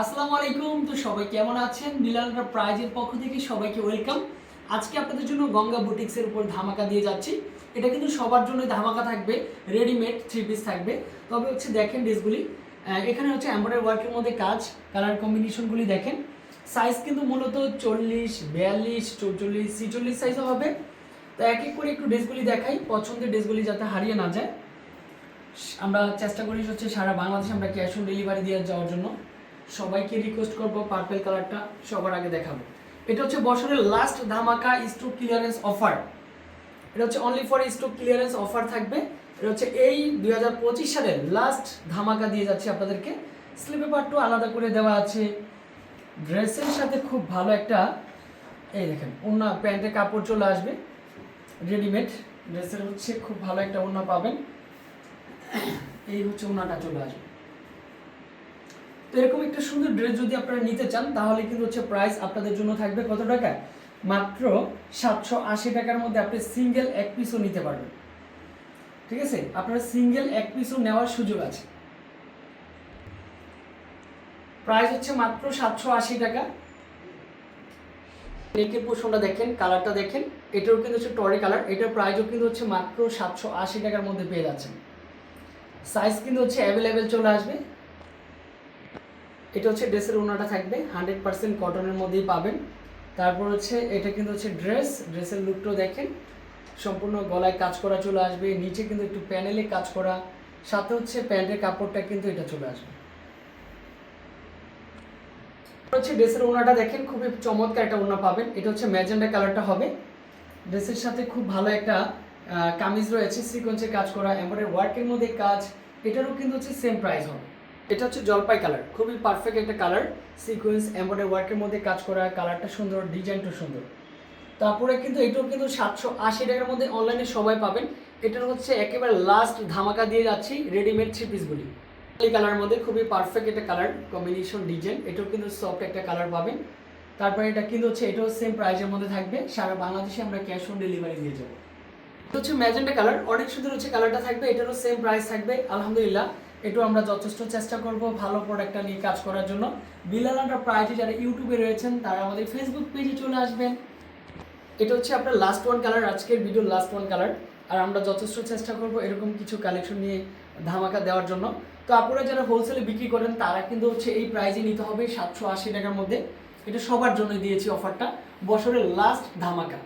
আসসালামু আলাইকুম। তো সবাই কেমন আছেন? বিলাল প্রাইজের পক্ষ থেকে সবাইকে ওয়েলকাম। আজকে আপনাদের জন্য গঙ্গা বুটিক্সের উপর ধামাকা দিয়ে যাচ্ছি। এটা কিন্তু সবার জন্য ধামাকা থাকবে। রেডিমেড থ্রি পিস থাকবে। তবে হচ্ছে দেখেন ড্রেসগুলি এখানে হচ্ছে এমব্রয়ডারি ওয়ার্কের মধ্যে কাজ কালার কম্বিনেশনগুলি দেখেন। সাইজ কিন্তু মূলত চল্লিশ, বিয়াল্লিশ, চৌচল্লিশ, ছিচল্লিশ সাইজও হবে। তো এক এক করে একটু ড্রেসগুলি দেখাই। পছন্দের ড্রেসগুলি যাতে হারিয়ে না যায়। আমরা চেষ্টা করি হচ্ছে সারা বাংলাদেশে আমরা ক্যাশ অন ডেলিভারি দিয়ে যাওয়ার জন্য। সবাইকে রিকোয়েস্ট করব পার্পেল কালারটা সবার আগে দেখাবো। এটা হচ্ছে বছরের লাস্ট ধামাকা স্টক ক্লিয়ারেন্স অফার এটা হচ্ছে only for stock clearance offer থাকবে। এটা হচ্ছে এই দুই হাজার পঁচিশ সালের লাস্ট ধামাকা দিয়ে যাচ্ছে আপনাদেরকে। স্লিপে পার্টও আলাদা করে দেওয়া আছে। ড্রেসের সাথে খুব ভালো একটা, এই দেখেন, ওড়না প্যান্টের কাপড় চলে আসবে। রেডিমেড ড্রেসের হচ্ছে খুব ভালো একটা ওড়না পাবেন। এই হচ্ছে ওনাটা চলে আসবে। তো এরকম একটা সুন্দর ড্রেস যদি আপনারা নিতে চান, তাহলে কিন্তু হচ্ছে প্রাইস আপনাদের জন্য থাকবে কত টাকা? মাত্র সাতশো আশি টাকার মধ্যে আপনি সিঙ্গেল এক পিসও নিতে পারবেন। ঠিক আছে? আপনারা সিঙ্গেল এক পিসও নেওয়ার সুযোগ আছে। প্রাইস হচ্ছে মাত্র সাতশো আশি টাকা। নেকের পোর্শনটা দেখেন কালারটা দেখেন, এটাও কিন্তু হচ্ছে টরে কালার এটার প্রাইসও কিন্তু হচ্ছে মাত্র সাতশো আশি টাকার মধ্যে পেয়ে যাচ্ছেন। সাইজ কিন্তু হচ্ছে অ্যাভেলেবেল চলে আসবে। এটা হচ্ছে ড্রেসের ওনাটা থাকবে, হান্ড্রেড পার্সেন্ট কটনের মধ্যেই পাবেন। তারপর হচ্ছে, এটা কিন্তু হচ্ছে ড্রেস, ড্রেসের লুকটাও দেখেন। সম্পূর্ণ গলায় কাজ করা চলে আসবে, নিচে কিন্তু একটু প্যানেলে কাজ করা, সাথে হচ্ছে প্যান্টের কাপড়টা কিন্তু এটা চলে আসবে। হচ্ছে ড্রেসের ওনাটা দেখেন, খুবই চমৎকার একটা ওনা পাবেন। এটা হচ্ছে ম্যাজেন্ডা কালারটা হবে। ড্রেসের সাথে খুব ভালো একটা কামিজ রয়েছে সিকোয়েন্সের কাজ করা, এমব্রয়ডারি ওয়ার্কের মধ্যে কাজ, এটারও কিন্তু হচ্ছে সেম প্রাইস হবে। এটা হচ্ছে জলপাই কালার খুবই পারফেক্ট একটা কালার সিকোয়েন্স এমব্রয়ডারি ওয়ার্কের মধ্যে কাজ করা কালারটা সুন্দর ডিজাইনটা সুন্দর। তারপরে কিন্তু এটাও কিন্তু সাতশো আশি টাকার মধ্যে অনলাইনে সবাই পাবেন। এটার হচ্ছে একেবারে লাস্ট ধামাকা দিয়ে যাচ্ছি রেডিমেড থ্রি পিসগুলি এই কালারের মধ্যে খুবই পারফেক্ট একটা কালার কম্বিনেশন ডিজাইন এটাও কিন্তু সফট একটা কালার পাবেন। তারপরে এটা কিন্তু হচ্ছে, এটাও সেম প্রাইসের মধ্যে থাকবে, সারা বাংলাদেশে আমরা ক্যাশ অন ডেলিভারি দিয়ে যাব। হচ্ছে ম্যাজেন্টা কালার, অনেক সুন্দর হচ্ছে কালারটা থাকবে, এটারও সেম প্রাইস থাকবে, আলহামদুলিল্লাহ। এটাও আমরা যথেষ্ট চেষ্টা করব ভালো প্রোডাক্টটা নিয়ে কাজ করার জন্য। বিলাল আন্ডার যারা ইউটিউবে রয়েছেন, তারা আমাদের ফেসবুক পেজে চলে আসবেন। এটা হচ্ছে আপনার লাস্ট ওয়ান কালার আজকের ভিডিওর লাস্ট ওয়ান কালার আর আমরা যথেষ্ট চেষ্টা করব এরকম কিছু কালেকশন নিয়ে ধামাকা দেওয়ার জন্য। তো আপনারা যারা হোলসেলে বিক্রি করেন, তারা কিন্তু হচ্ছে এই প্রাইজে নিতে হবে সাতশো আশি টাকার মধ্যে। এটা সবার জন্য দিয়েছি অফারটা বছরের লাস্ট ধামাকা।